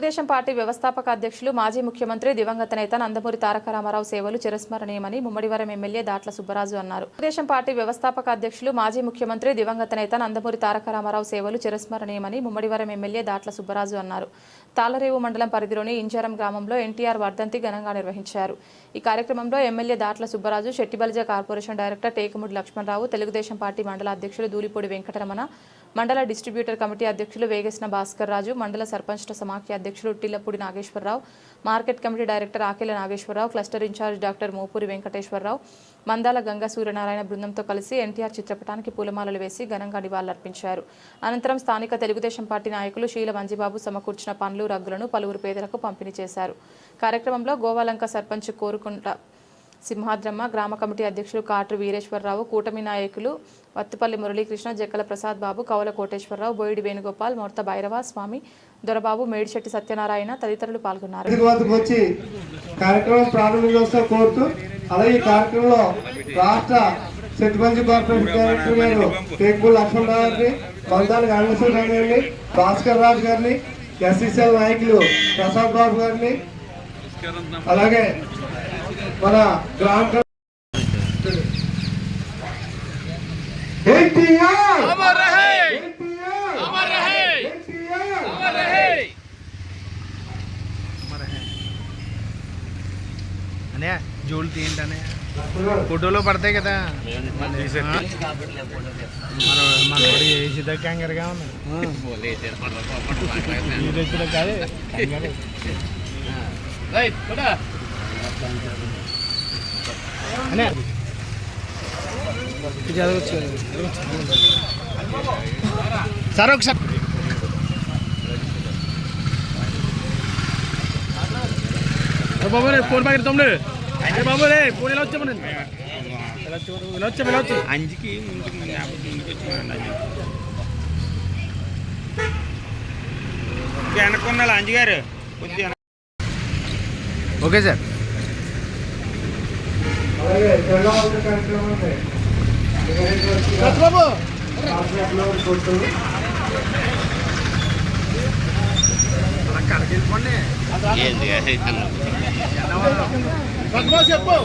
Telugu Desam party వ్యవస్థాపక అధ్యక్షులు మాజీ ముఖ్యమంత్రి దివంగత నేత నందమూరి తారక రామారావు సేవలు చిరస్మరణీయమని ముమ్మడివరం ఎమ్మెల్యే దాట్ల సుబ్బరాజు అన్నారు. తెలుగుదేశం పార్టీ వ్యవస్థాపక అధ్యక్షులు మాజీ ముఖ్యమంత్రి దివంగత నేత నందమూరి తారక రామారావు సేవలు చిరస్మరణీయమని ముమ్మడివరం ఎమ్మెల్యే దాట్ల సుబ్బరాజు అన్నారు. తాళరేవు మండలం పరిధిలోని ఇంజరం గ్రామంలో ఎన్టీఆర్ వర్ధంతి ఘనంగా నిర్వహించారు. ఈ కార్యక్రమంలో MLA Datla Subbaraju Settibalija corporation director Tekamudi Lakshmanarao Telugu Desam party మండల అధ్యక్షులు దూలిపూడి వెంకటరమణ మండల డిస్ట్రిబ్యూటర్ కమిటీ అధ్యక్షులు వేగేసిన భాస్కర్ రాజు మండల సర్పంచ్ల సమాఖ్య అధ్యక్షులు Tillapudi Nageswararao market committee director Akela Nageswararao cluster in charge doctor Mopuri Venkateswararao Mandala Ganga Suryanarayana బృందంతో కలిసి ఎన్టీఆర్ చిత్రపటానికి పూలమాలలు వేసి ఘనంగా నివాళులర్పించారు. అనంతరం స్థానిక తెలుగుదేశం పార్టీ నాయకులు శీల మంజిబాబు సమకూర్చిన పండ్లు రగ్గులను పలువురు పేదలకు పంపిణీ చేశారు. కార్యక్రమంలో గోవాలంక సర్పంచ్ కోరుకుంట సింహాద్రమ్మ గ్రామ కమిటీ అధ్యక్షులు కాట్రు వీరేశ్వరరావు కూటమి నాయకులు వత్తిపల్లి మురళీకృష్ణ జక్కల ప్రసాద్ బాబు కౌల కోటేశ్వరరావు బోయిడి వేణుగోపాల్ మొర్త భైరవ స్వామి దొరబాబు మేడిశెట్టి సత్యనారాయణ తదితరులు పాల్గొన్నారు. వేదిక వద్దకు వచ్చి కార్యక్రమం ప్రారంభించవలసిన కోరుతూ అలాగే ఈ కార్యక్రమంలో రాష్ట్ర సెట్మంచి కార్పొరేషన్ డైరెక్టర్ గారు టేకుల్ లక్ష్మణరావు గారిని బంధాల గణేశ్వరరావు గారిని భాస్కర్ రాజు గారిని ఎస్సీసీఎల్ నాయకులు ప్రసాద్ బాబు గారిని అలాగే మన గ్రామ! అనే జోలు తీయండి అనే ఫోటోలో పడతాయి కదా మన వేసిదా కంగారుగా ఉంది కాదు కంగారు. అనే ఇది చదవచ్చు సార్ ఒకసారి బాబు రే ఫోన్ పక్కన తమ్ముడు అరే బాబు రే ఫోన్ ఎలా వచ్చాము నేను ఎలా వచ్చాము ఎలా వచ్చాము అంజుకి వచ్చాము అంజికి ముందుకు ముందుకు వచ్చినాడు వెనక్కున్నాడు అంజి గారు కొద్దిగా ఓకే సార్. చెప్పు తెల్లవారు కార్యక్రమాన్ని నిర్వహించవలసిందిగా బాబు రాష్ట్రంలో కోరుతున్నాను. చెప్పు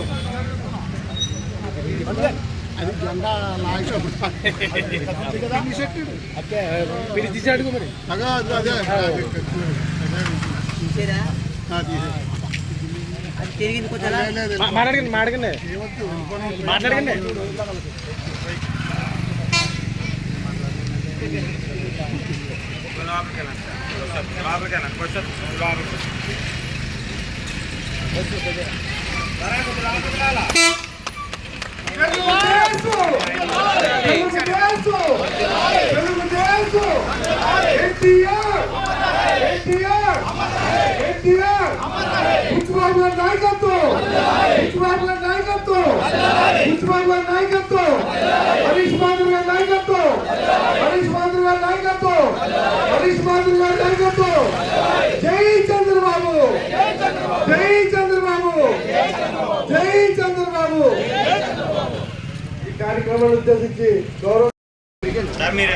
పిలిచి అడుగు మరి మా- మాట్లాడకండి మాట్లాడకండి మాట్లాడకండి తెలుగుదేశం! ఎన్టీఆర్! ఎన్టీఆర్! ఎన్టీఆర్! బుచ్చిబాబు గారి నాయకత్వం! బుచ్చిబాబు గారి నాయకత్వం! బుచ్చిబాబు గారి నాయకత్వం! హరీష్ మాధవ్ గారి నాయకత్వం! హరీష్ మాధవ్ గారి నాయకత్వం! హరీష్ మాధవ్ గారి నాయకత్వం! జై చంద్రబాబు జై చంద్రబాబు జై చంద్రబాబు ఈ కార్యక్రమాన్ని ఉద్దేశించి గౌరవ సార్ మీరు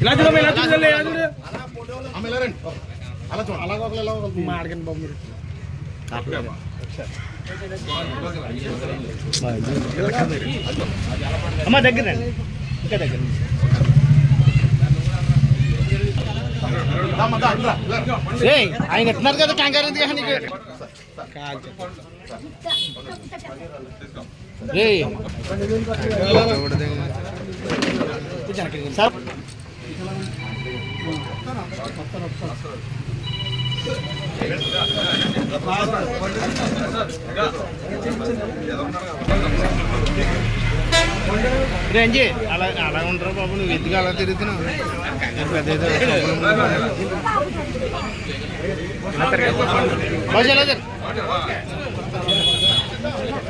ఇలా చూడమ్మ ఇలా చూడాలి ఇలా చూడు. మాడకండి బాబు మీరు దగ్గర రండి. ఇంకా దగ్గర ఆయన ఎత్తున్నారు కదా కంగారు ఎందుకు అసలు రంజీ అలా అలా ఉంటారు బాబు నువ్వు ఎత్తుగా అలా తిరుగుతున్నావు పెద్ద ఏదో ప్రాబ్లం ఉంది. బాగా ఎలా జరుగు? ఆ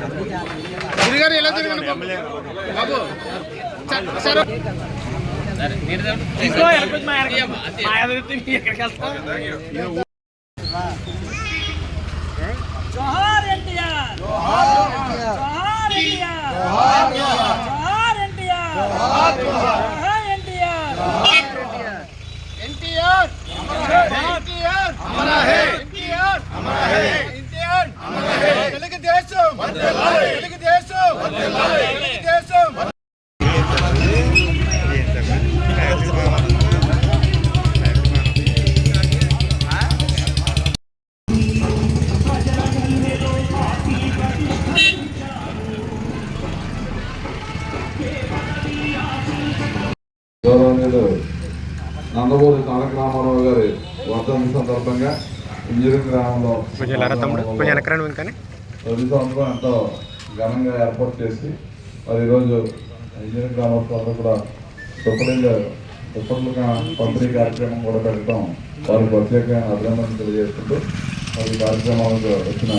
తిరిగారు ఎలా తిరిగారు బాబు? సార్. ఇంకో ఎక్కడికి మా ఎక్కడికి వెళ్తాం జోహార్ ఎన్టీఆర్ జోహార్ ఎన్టీఆర్ జోహార్ ఎన్టీఆర్ జోహార్ ఎన్టీఆర్ ఎన్టీఆర్ ఎన్టీఆర్ హమారా హై ఎన్టీఆర్ హమారా హై ఎన్టీఆర్ హమారా హై తెలుగుదేశం వందేలాలి తెలుగుదేశం వందేలాలి తెలుగుదేశం గౌరవనీయులు నందమూరి తారక రామారావు గారి వర్ధంతి సందర్భంగా ఇంజనీరింగ్ గ్రామంలో ప్రతి సంవత్సరం ఎంతో ఘనంగా ఏర్పాటు చేసి మరి ఈరోజు ఇంజనీరింగ్ గ్రామస్తులందరూ కూడా దుప్పటిగా దుప్పట్లు పంపిణీ కార్యక్రమం కూడా పెట్టడం వారికి ప్రత్యేకమైన అభినందనలు తెలియజేస్తుంటూ మరి కార్యక్రమాలకు వచ్చిన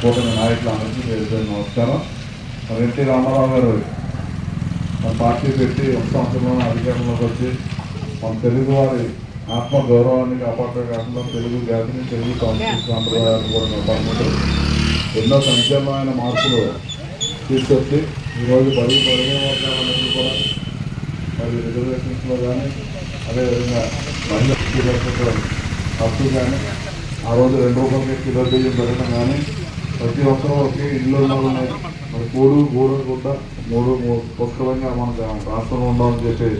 కూటమి నాయకులందరికీ తెలియజేసిన నమస్కారం. మరి ఎన్టీ రామారావు గారు మన పార్టీ పెట్టి ఒక సంవత్సరంలో అధికారంలోకి వచ్చి మన తెలుగు వారి ఆత్మ గౌరవాన్ని కాపాడటం కాకుండా తెలుగు జాతిని తెలుగు సంస్కృతి సాంప్రదాయాన్ని కూడా కాపాడుకుంటూ ఎన్నో సంక్షేమమైన మార్పులు తీసుకొచ్చి ఈరోజు పరుగు పరుగు వర్గాలందరూ కూడా మరి రిజర్వేషన్స్లో కానీ అదేవిధంగా మహిళ హక్కు కానీ ఆ రోజు రెండు రూపాయలకి కిలో బియ్యం పెట్టడం కానీ ప్రతి ఒక్కరూ ఒకే ఇల్లు ఉండాలని మరి కూడు గూడు కూడా మూడు పుష్కలంగా మనకు రాష్ట్రంలో ఉండాలని చెప్పి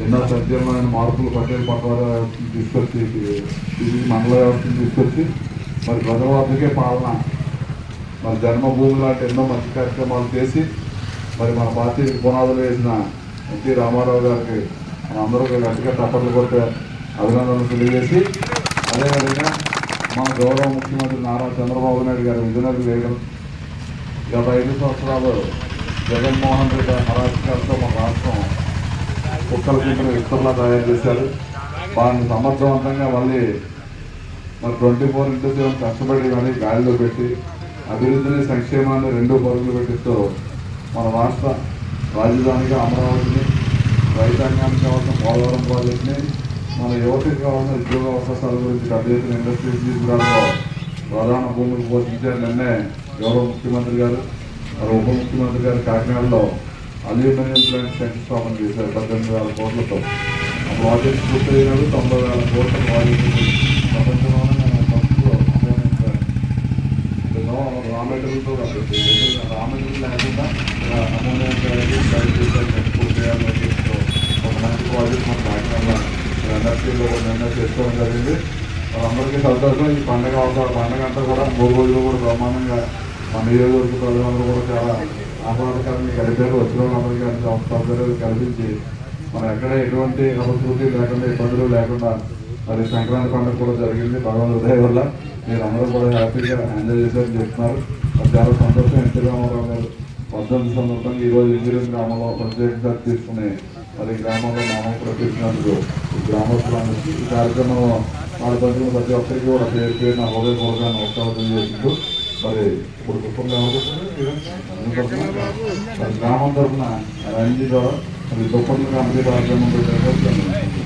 ఎన్నో సంచలనమైన మార్పులు పట్టేది పట్టాల తీసుకొచ్చి మండల వ్యవస్థను తీసుకొచ్చి మరి ప్రజల వద్దకే పాలన. మన జన్మభూమి లాంటి ఎన్నో మంచి కార్యక్రమాలు చేసి మరి మన పార్టీకి పునాదులు వేసిన ఎన్టీ రామారావు గారికి మనందరూ గట్టిగా తప్పట్లు కొట్టే అభినందనలు తెలియజేసి అదేవిధంగా మన గౌరవ ముఖ్యమంత్రి నారా చంద్రబాబు నాయుడు గారు విజయనగరం వేయడం. గత ఐదు సంవత్సరాలు జగన్మోహన్ రెడ్డి అరాచకాలతో మన రాష్ట్రం కుక్కల కింద విస్తరణ తయారు చేశారు. వారిని సమర్థవంతంగా మళ్ళీ మరి ట్వంటీ ఫోర్ ఇంటూ సెవెన్ కష్టపడి కానీ గాలిలో పెట్టి అభివృద్ధిని సంక్షేమాన్ని రెండు పరుగులు పెట్టిస్తూ మన రాష్ట్ర రాజధానిగా అమరావతిని రైతాంగానికి కావాల్సిన పోలవరం ప్రాజెక్ట్ని మన యువతకి కావాల్సిన ఉద్యోగ అవకాశాల గురించి పెద్ద ఇండస్ట్రీస్ తీసుకురావడంలో ప్రధాన భూమికి పోషించారు నిన్నే గౌరవ ముఖ్యమంత్రి గారు మరి ఉప ముఖ్యమంత్రి గారు కాకినాడలో అల్యూమినియం ప్లాంట్ శంకుస్థాపన చేశారు. పద్దెనిమిది వేల కోట్లతో. ఆ ప్రాజెక్ట్ పూర్తయినప్పుడు తొంభై వేల కోట్ల ప్రాజెక్టు ప్రపంచంలోనే రా మెటీరియల్తో రా మెటీరియల్ లేకుండా ఇలా అమోనియం ప్లాంట్ చేశారు. ఎక్స్పోర్ట్ చేయాలని చెప్పి ఒక మంచి ప్రాజెక్ట్ మన కాకినాడలో ఇండస్ట్రీలో చేసుకోవడం జరిగింది. అందరికీ సంతోషం. ఈ పండుగ అవసరం. పండుగ అంతా కూడా మూడు రోజులు కూడా బ్రహ్మాండంగా మన నియోజకవర్గ ప్రజలందరూ కూడా చాలా ఆహ్లాదకరంగా కలిపారు వచ్చిన వాళ్ళందరికీ అన్ని సౌకర్యాలు కల్పించి మనం ఎక్కడ ఎటువంటి అభివృద్ధి లేకుండా ఇబ్బందులు లేకుండా మరి సంక్రాంతి పండుగ కూడా జరిగింది. భగవంతు ఉదయం వల్ల మీరు అందరూ కూడా హ్యాపీగా ఎంజాయ్ చేశారని చెప్తున్నారు. చాలా సంతోషం. ఎన్టీ రామారావు గారు పద్దెనిమిది సందర్భంగా ఈరోజు ఇంజనీరింగ్ గ్రామంలో ప్రత్యేకంగా తీసుకుని మరి గ్రామంలో నామం ప్రకటించినందుకు గ్రామస్తులందరికీ ఈ కార్యక్రమంలో పాల్పంచుకున్న ప్రతి ఒక్కరికి కూడా పేరు పేరు నా హృదయపూర్వక నమస్కారం తెలియజేస్తూ మరి ఇప్పుడు కుటుంబం కావాలి మరి? గ్రామం తరఫున రంజీ ద్వారా మరి దుప్పట్లు కమిటీ పెట్టారు